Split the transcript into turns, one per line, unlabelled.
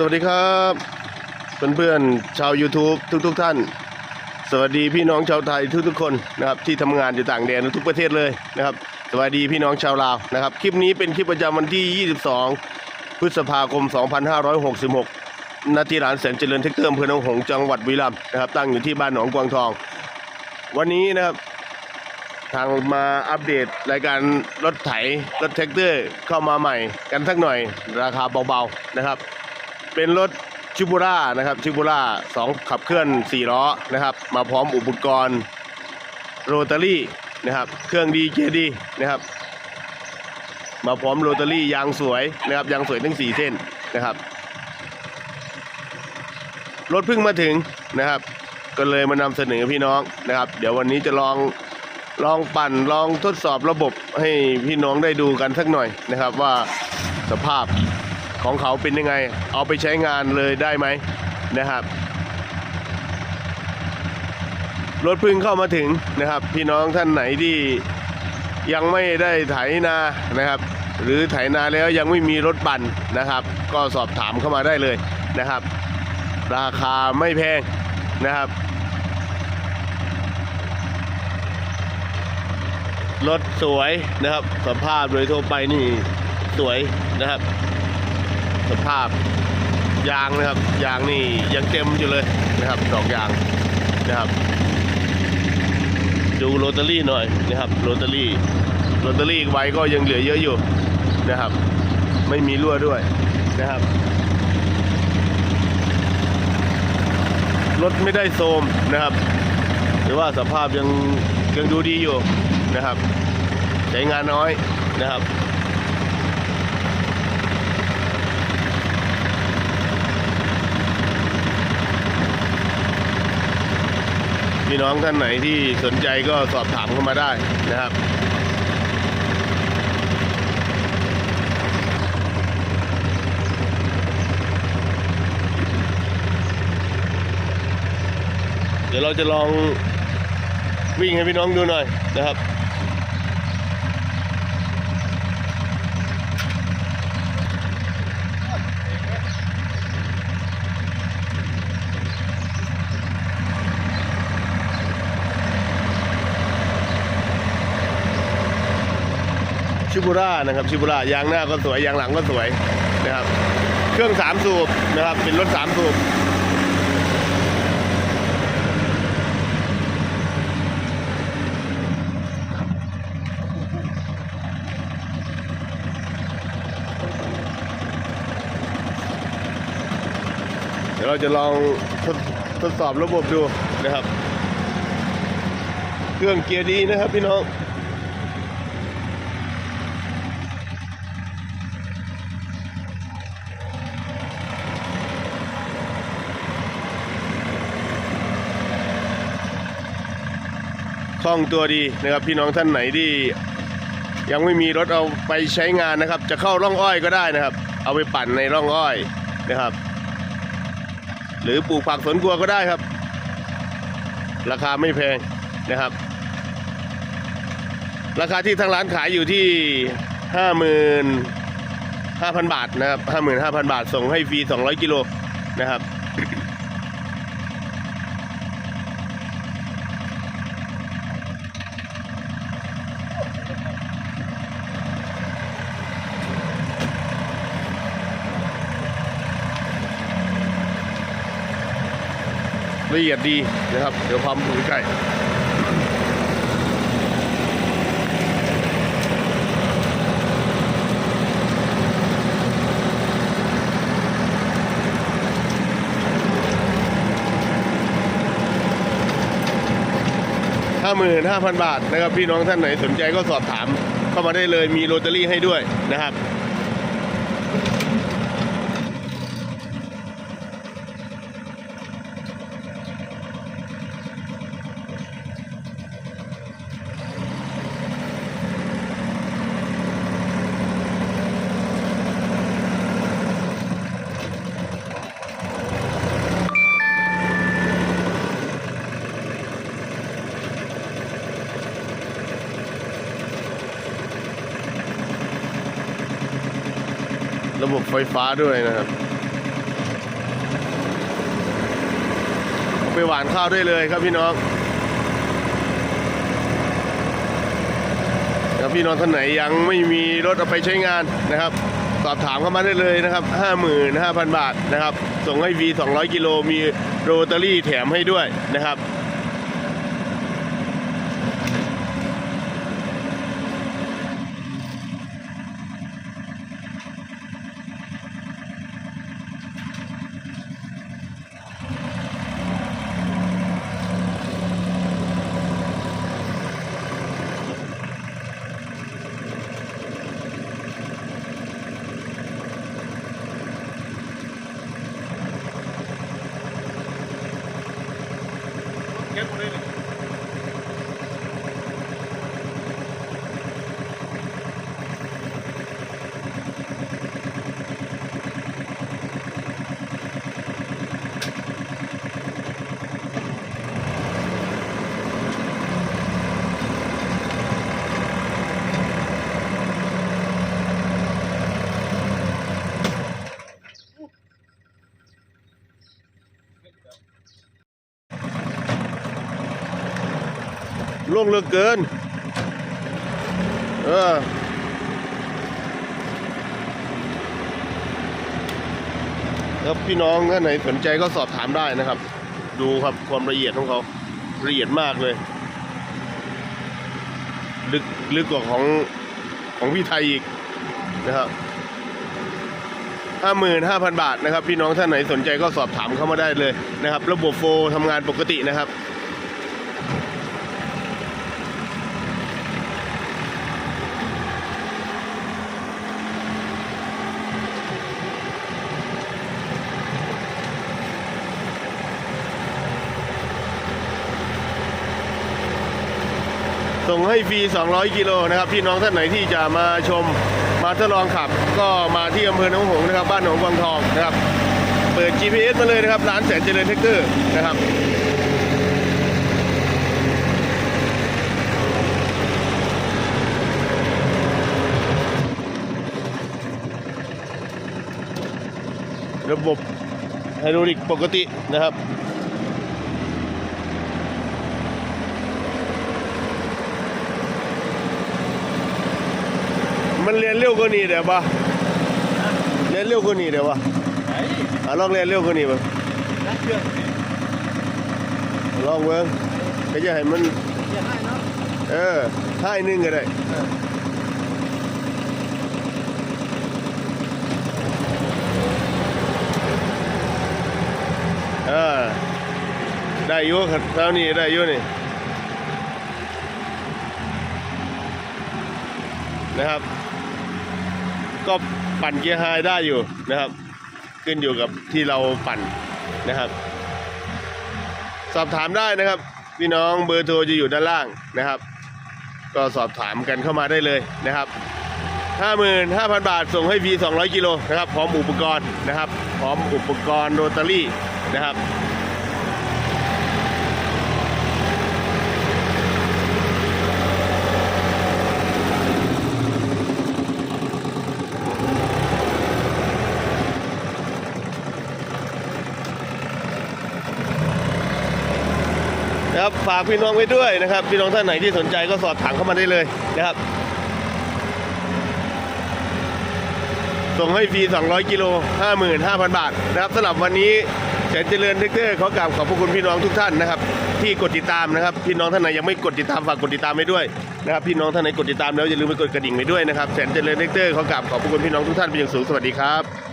สวัสดีครับเพื่อนๆชาว YouTube ทุกๆทท่าน สวัสดีพี่น้องชาวไทยทุกๆคนนะครับที่ทำงานอยู่ต่างแดนทุกประเทศเลยนะครับ สวัสดีพี่น้องชาวลาวนะครับ คลิปนี้เป็นคลิปประจำวันที่ 22 พฤษภาคม 2566นาทีร้านแสนเจริญเทคเตอร์อำเภอหนองหงส์จังหวัดบุรีรัมย์นะครับ ตั้งอยู่ที่บ้านหนองกวางทอง วันนี้นะครับทางมาอัปเดตรายการรถไถรถแท็กเตอร์เข้ามาใหม่กันสักหน่อยราคาเบาๆนะครับ เป็นรถชิบูร่านะครับชิบูร่าสองขับเคลื่อน4ล้อนะครับ มาพร้อมอุปกรณ์โรตารี่นะครับ เครื่องดีเกียร์ดีนะครับ มาพร้อมโรตารี่ยางสวยนะครับยางสวยทั้ง4เส้นนะครับรถเพิ่งมาถึงนะครับ ก็เลยมานำเสนอพี่น้องนะครับ เดี๋ยววันนี้จะลองลองปั่นลองทดสอบระบบให้พี่น้องได้ดูกันสักหน่อยนะครับว่าสภาพ ของเขาเป็นยังไง เอาไปใช้งานเลยได้ไหมนะครับ รถพึ่งเข้ามาถึงนะครับ พี่น้องท่านไหนที่ยังไม่ได้ไถนานะครับ หรือไถนาแล้วยังไม่มีรถปั่นนะครับ ก็สอบถามเข้ามาได้เลยนะครับ ราคาไม่แพงนะครับรถสวยนะครับสภาพโดยทั่วไปนี่สวยนะครับ สภาพยางนะครับยางนี่ยังเต็มอยู่เลยนะครับดอกยางนะครับ ดูโรตารี่หน่อยนะครับโรตารี่โรตารี่ไว้ก็ยังเหลือเยอะอยู่นะครับ ไม่มีรั่วด้วยนะครับรถไม่ได้โทมนะครับ หรือว่าสภาพยังยังดูดีอยู่นะครับใช้งานน้อยนะครับ พี่น้องท่านไหนที่สนใจก็สอบถามเข้ามาได้นะครับเดี๋ยวเราจะลองวิ่งให้พี่น้องดูหน่อยนะครับ ชิบูร่านะครับชิบูร่ายางหน้าก็สวยยางหลังก็สวยนะครับ เครื่องสามสูบนะครับ เป็นรถสามสูบเดี๋ยวเราจะลองทดทดสอบระบบดูนะครับ เครื่องเกียร์ดีนะครับพี่น้อง ล่องตัวดีนะครับพี่น้องท่านไหนที่ยังไม่มีรถเอาไปใช้งานนะครับ จะเข้าร่องอ้อยก็ได้นะครับ เอาไปปั่นในร่องอ้อยนะครับ หรือปลูกผักสวนครัวก็ได้ครับ ราคาไม่แพงนะครับ ราคาที่ทางร้านขายอยู่ที่ห้าหมื่นห้าพันบาทนะครับห้าหมื่นห้าพันบาทส่งให้ฟรีสองร้อยกิโลนะครับ ละเอียดดีนะครับ เดี๋ยวพามาดูใกล้ห้าหมื่นห้าพันบาทนะครับพี่น้องท่านไหนสนใจก็สอบถามเข้ามาได้เลยมีโรตารี่ให้ด้วยนะครับ ระบบไฟฟ้าด้วยนะครับไปหวานข้าวได้เลยครับพี่น้องครับพี่น้องท่านไหนยังไม่มีรถเอาไปใช้งานนะครับ สอบถามเข้ามาได้เลยนะครับ 55,000 บาทนะครับ ส่งให้ V 200 กิโลมีโรตารี่แถมให้ด้วยนะครับ ¿Qué ล่วงเลือเกิน เออแล้วพี่น้องท่านไหนสนใจก็สอบถามได้นะครับ ดูครับความละเอียดของเขาละเอียดมากเลย ลึกลึกกว่าของของพี่ไทยอีกนะครับห้าหมื่นห้าพันบาทนะครับ พี่น้องท่านไหนสนใจก็สอบถามเข้ามาได้เลยนะครับ ระบบโฟร์ทำงานปกตินะครับ ส่งให้ฟรี 200 กิโลนะครับพี่น้องท่านไหนที่จะมาชมมาทดลองขับ ก็มาที่อำเภอหนองหงส์นะครับ บ้านหนองวังทองนะครับ เปิด GPS มาเลยนะครับร้านแสนเจริญเทคเตอร์นะครับระบบไฮดรอลิกปกตินะครับ มันเรียนเร็วกว่านี้เดี๋ยวปะเรียนเร็วกว่านี้เดี๋ยวปะ
ไอ้
อะลองเรียนเร็วกว่านี้ปะ
นักเครื่องเนี่ย
ลองเบิ้งก็จะให้มัน
อย่าให้เนาะ
เออให้หนึ่งก็ได้เออได้อยู่ครับเท่านี้ได้อยู่นี่นะครับ ก็ปั่นเกียร์ไฮได้อยู่นะครับ ขึ้นอยู่กับที่เราปั่นนะครับ สอบถามได้นะครับ พี่น้องเบอร์โทรจะอยู่ด้านล่างนะครับ ก็สอบถามกันเข้ามาได้เลยนะครับ 55,000 บาทส่งให้ V 200 กิโลนะครับ พร้อมอุปกรณ์นะครับ พร้อมอุปกรณ์โรตารี่นะครับ นะครับฝากพี่น้องไว้ด้วยนะครับ พี่น้องท่านไหนที่สนใจก็สอบถามเข้ามาได้เลยนะครับ ส่งให้ฟรี 200 กิโล 55,000 บาทนะครับสำหรับวันนี้แสนเจริญเทคเตอร์ขอกราบขอบพระคุณพี่น้องทุกท่านนะครับที่กดติดตามนะครับ พี่น้องท่านไหนยังไม่กดติดตามฝากกดติดตามไว้ด้วยนะครับ พี่น้องท่านไหนกดติดตามแล้วอย่าลืมไปกดกระดิ่งไว้ด้วยนะครับแสนเจริญเทคเตอร์ขอกราบขอบพระคุณพี่น้องทุกท่านเป็นอย่างสูงสวัสดีครับ